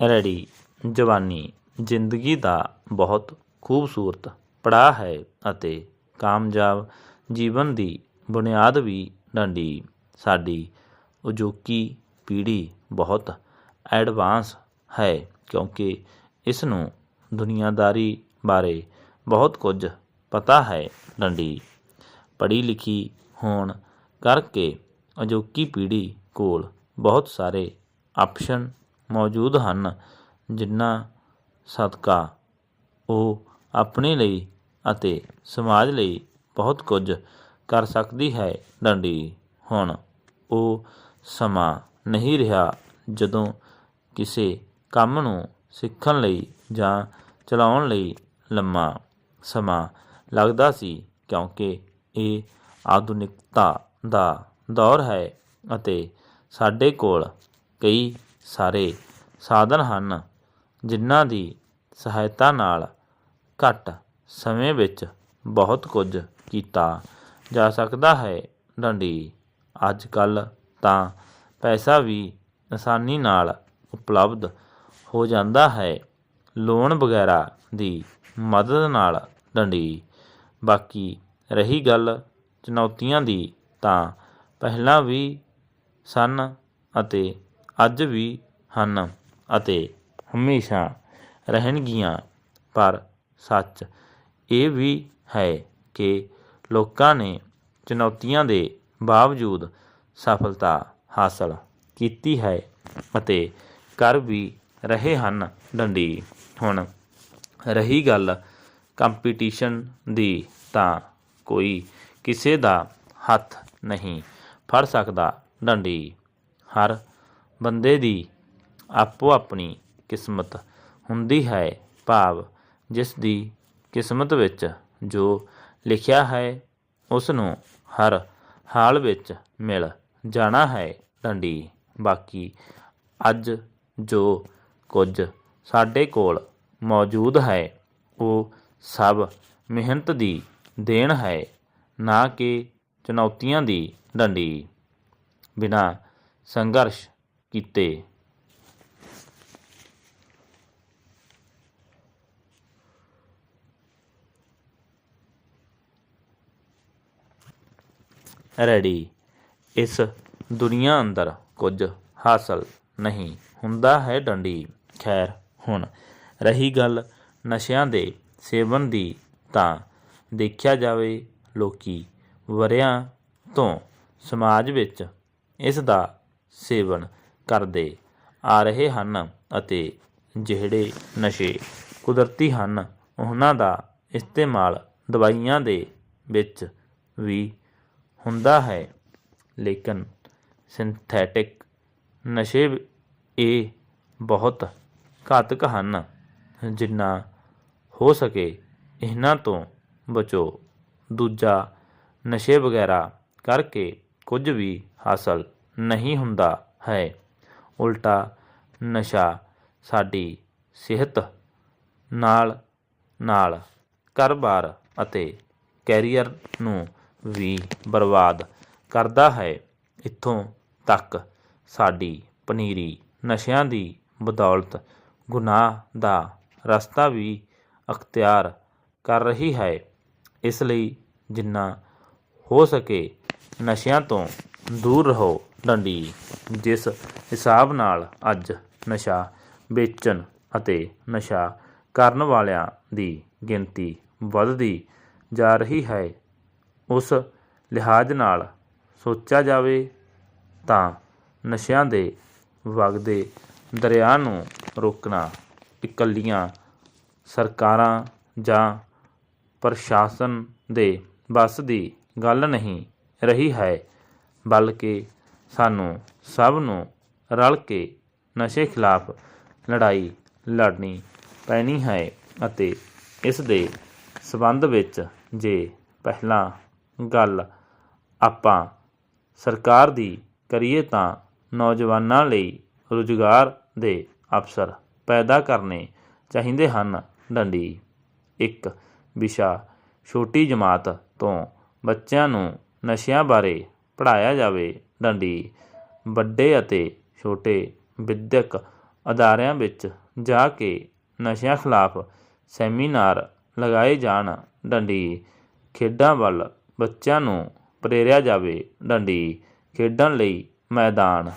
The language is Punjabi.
ਰੈਡੀ। ਜਵਾਨੀ ਜ਼ਿੰਦਗੀ ਦਾ ਬਹੁਤ ਖੂਬਸੂਰਤ ਪੜਾਅ ਹੈ ਅਤੇ ਕਾਮਯਾਬ ਜੀਵਨ ਦੀ ਬੁਨਿਆਦ ਵੀ ਡੰਡੀ। ਸਾਡੀ ਅਜੋਕੀ ਪੀੜ੍ਹੀ ਬਹੁਤ ਐਡਵਾਂਸ ਹੈ ਕਿਉਂਕਿ ਇਸ ਨੂੰ ਦੁਨੀਆਦਾਰੀ ਬਾਰੇ ਬਹੁਤ ਕੁਝ ਪਤਾ ਹੈ ਡੰਡੀ। ਪੜ੍ਹੀ ਲਿਖੀ ਹੋਣ ਕਰਕੇ ਅਜੋਕੀ ਪੀੜ੍ਹੀ ਕੋਲ ਬਹੁਤ ਸਾਰੇ ਆਪਸ਼ਨ ਮੌਜੂਦ ਹਨ, ਜਿਨ੍ਹਾਂ ਸਦਕਾ ਉਹ ਆਪਣੇ ਲਈ ਅਤੇ ਸਮਾਜ ਲਈ ਬਹੁਤ ਕੁਝ ਕਰ ਸਕਦੀ ਹੈ। ਡੰਡੀ, ਹੁਣ ਉਹ ਸਮਾਂ ਨਹੀਂ ਰਿਹਾ ਜਦੋਂ ਕਿਸੇ ਕੰਮ ਨੂੰ ਸਿੱਖਣ ਲਈ ਜਾਂ ਚਲਾਉਣ ਲਈ ਲੰਮਾ ਸਮਾਂ ਲੱਗਦਾ ਸੀ, ਕਿਉਂਕਿ ਇਹ ਆਧੁਨਿਕਤਾ ਦਾ ਦੌਰ ਹੈ ਅਤੇ ਸਾਡੇ ਕੋਲ ਕਈ ਸਾਰੇ ਸਾਧਨ ਹਨ, ਜਿਨ੍ਹਾਂ ਦੀ ਸਹਾਇਤਾ ਨਾਲ ਘੱਟ ਸਮੇਂ ਵਿੱਚ ਬਹੁਤ ਕੁਝ ਕੀਤਾ ਜਾ ਸਕਦਾ ਹੈ। ਡੰਡੀ, ਅੱਜ ਕੱਲ੍ਹ ਤਾਂ ਪੈਸਾ ਵੀ ਆਸਾਨੀ ਨਾਲ ਉਪਲਬਧ ਹੋ ਜਾਂਦਾ ਹੈ। ਲੋਨ ਵਗੈਰਾ ਦੀ ਮਦਦ ਨਾਲ ਡੰਡੀ, ਬਾਕੀ ਰਹੀ ਗੱਲ ਚੁਣੌਤੀਆਂ ਦੀ ਤਾਂ ਪਹਿਲਾਂ ਵੀ ਸਨ ਅਤੇ ਅੱਜ ਵੀ ਹਨ ਅਤੇ ਹਮੇਸ਼ਾ ਰਹਿਣਗੀਆਂ, ਪਰ ਸੱਚ ਇਹ ਵੀ ਹੈ ਕਿ ਲੋਕਾਂ ਨੇ ਚੁਣੌਤੀਆਂ ਦੇ ਬਾਵਜੂਦ ਸਫਲਤਾ ਹਾਸਲ ਕੀਤੀ ਹੈ ਅਤੇ ਕਰ ਵੀ ਰਹੇ ਹਨ ਡੰਡੀ। ਹੁਣ ਰਹੀ ਗੱਲ ਕੰਪੀਟੀਸ਼ਨ ਦੀ ਤਾਂ ਕੋਈ ਕਿਸੇ ਦਾ ਹੱਥ ਨਹੀਂ ਫੜ ਸਕਦਾ ਡੰਡੀ। ਹਰ ਬੰਦੇ ਦੀ ਆਪੋ ਆਪਣੀ ਕਿਸਮਤ ਹੁੰਦੀ ਹੈ ਭਾਵ, ਜਿਸ ਦੀ ਕਿਸਮਤ ਵਿੱਚ ਜੋ ਲਿਖਿਆ ਹੈ ਉਸ ਨੂੰ ਹਰ ਹਾਲ ਵਿੱਚ ਮਿਲ ਜਾਣਾ ਹੈ ਡੰਡੀ। ਬਾਕੀ ਅੱਜ ਜੋ ਕੁਝ ਸਾਡੇ ਕੋਲ ਮੌਜੂਦ ਹੈ, ਉਹ ਸਭ ਮਿਹਨਤ ਦੀ ਦੇਣ ਹੈ, ਨਾ ਕਿ ਚੁਣੌਤੀਆਂ ਦੀ ਡੰਡੀ। ਬਿਨਾਂ ਸੰਘਰਸ਼ ਕੀਤੇ। ਰੈਡੀ। ਇਸ ਦੁਨੀਆ ਅੰਦਰ ਕੁਝ ਹਾਸਲ ਨਹੀਂ ਹੁੰਦਾ ਹੈ ਡੰਡੀ। ਖੈਰ, ਹੁਣ ਰਹੀ ਗੱਲ ਨਸ਼ਿਆਂ ਦੇ ਸੇਵਨ ਦੀ ਤਾਂ ਦੇਖਿਆ ਜਾਵੇ ਲੋਕੀ ਵਰਿਆਂ ਤੋਂ ਸਮਾਜ ਵਿੱਚ ਇਸ ਦਾ ਸੇਵਨ ਕਰਦੇ ਆ ਰਹੇ ਹਨ ਅਤੇ ਜਿਹੜੇ ਨਸ਼ੇ ਕੁਦਰਤੀ ਹਨ, ਉਹਨਾਂ ਦਾ ਇਸਤੇਮਾਲ ਦਵਾਈਆਂ ਦੇ ਵਿੱਚ ਵੀ ਹੁੰਦਾ ਹੈ। ਲੇਕਿਨ ਸਿੰਥੈਟਿਕ ਨਸ਼ੇ ਇਹ ਬਹੁਤ ਘਾਤਕ ਹਨ, ਜਿੰਨਾ ਹੋ ਸਕੇ ਇਹਨਾਂ ਤੋਂ ਬਚੋ। ਦੂਜਾ, ਨਸ਼ੇ ਵਗੈਰਾ ਕਰਕੇ ਕੁਝ ਵੀ ਹਾਸਲ ਨਹੀਂ ਹੁੰਦਾ ਹੈ। ਉਲਟਾ ਨਸ਼ਾ ਸਾਡੀ ਸਿਹਤ ਨਾਲ ਨਾਲ ਘਰ-ਬਾਰ ਅਤੇ ਕੈਰੀਅਰ ਨੂੰ ਵੀ ਬਰਬਾਦ ਕਰਦਾ ਹੈ। ਇੱਥੋਂ ਤੱਕ ਸਾਡੀ ਪਨੀਰੀ ਨਸ਼ਿਆਂ ਦੀ ਬਦੌਲਤ ਗੁਨਾਹ ਦਾ ਰਸਤਾ ਵੀ ਅਖਤਿਆਰ ਕਰ ਰਹੀ ਹੈ। ਇਸ ਲਈ ਜਿੰਨਾ ਹੋ ਸਕੇ ਨਸ਼ਿਆਂ ਤੋਂ ਦੂਰ ਰਹੋ, ਡੰਡੀ। ਜਿਸ ਹਿਸਾਬ ਨਾਲ ਅੱਜ ਨਸ਼ਾ ਵੇਚਣ ਅਤੇ ਨਸ਼ਾ ਕਰਨ ਵਾਲਿਆਂ ਦੀ ਗਿਣਤੀ ਵੱਧਦੀ ਜਾ ਰਹੀ ਹੈ, ਉਸ ਲਿਹਾਜ਼ ਨਾਲ ਸੋਚਿਆ ਜਾਵੇ ਤਾਂ ਨਸ਼ਿਆਂ ਦੇ ਵਗਦੇ ਦਰਿਆ ਨੂੰ ਰੋਕਣਾ ਇਕੱਲੀਆਂ ਸਰਕਾਰਾਂ ਜਾਂ ਪ੍ਰਸ਼ਾਸਨ ਦੇ ਵੱਸ ਦੀ ਗੱਲ ਨਹੀਂ ਰਹੀ ਹੈ, ਬਲਕਿ ਸਾਨੂੰ ਸਭ ਨੂੰ ਰਲ ਕੇ ਨਸ਼ੇ ਖਿਲਾਫ ਲੜਾਈ ਲੜਨੀ ਪੈਣੀ ਹੈ ਅਤੇ ਇਸ ਦੇ ਸਬੰਧ ਵਿੱਚ ਜੇ ਪਹਿਲਾਂ ਗੱਲ ਆਪਾਂ ਸਰਕਾਰ ਦੀ ਕਰੀਏ ਤਾਂ ਨੌਜਵਾਨਾਂ ਲਈ ਰੁਜ਼ਗਾਰ ਦੇ ਅਵਸਰ ਪੈਦਾ ਕਰਨੇ ਚਾਹੀਦੇ ਹਨ। ਡੰਡੀ, ਇੱਕ ਵਿਸ਼ਾ ਛੋਟੀ ਜਮਾਤ ਤੋਂ ਬੱਚਿਆਂ ਨੂੰ ਨਸ਼ਿਆਂ ਬਾਰੇ ਪੜ੍ਹਾਇਆ ਜਾਵੇ। ਡੰਡੀ ਵੱਡੇ ਅਤੇ ਛੋਟੇ ਵਿਦਿਅਕ ਅਦਾਰਿਆਂ ਵਿੱਚ ਜਾ ਕੇ ਨਸ਼ਿਆਂ ਖਿਲਾਫ ਸੈਮੀਨਾਰ ਲਗਾਏ ਜਾਣ। ਡੰਡੀ ਖੇਡਾਂ ਵੱਲ ਬੱਚਿਆਂ ਨੂੰ ਪ੍ਰੇਰਿਆ ਜਾਵੇ। ਡੰਡੀ ਖੇਡਣ ਲਈ ਮੈਦਾਨ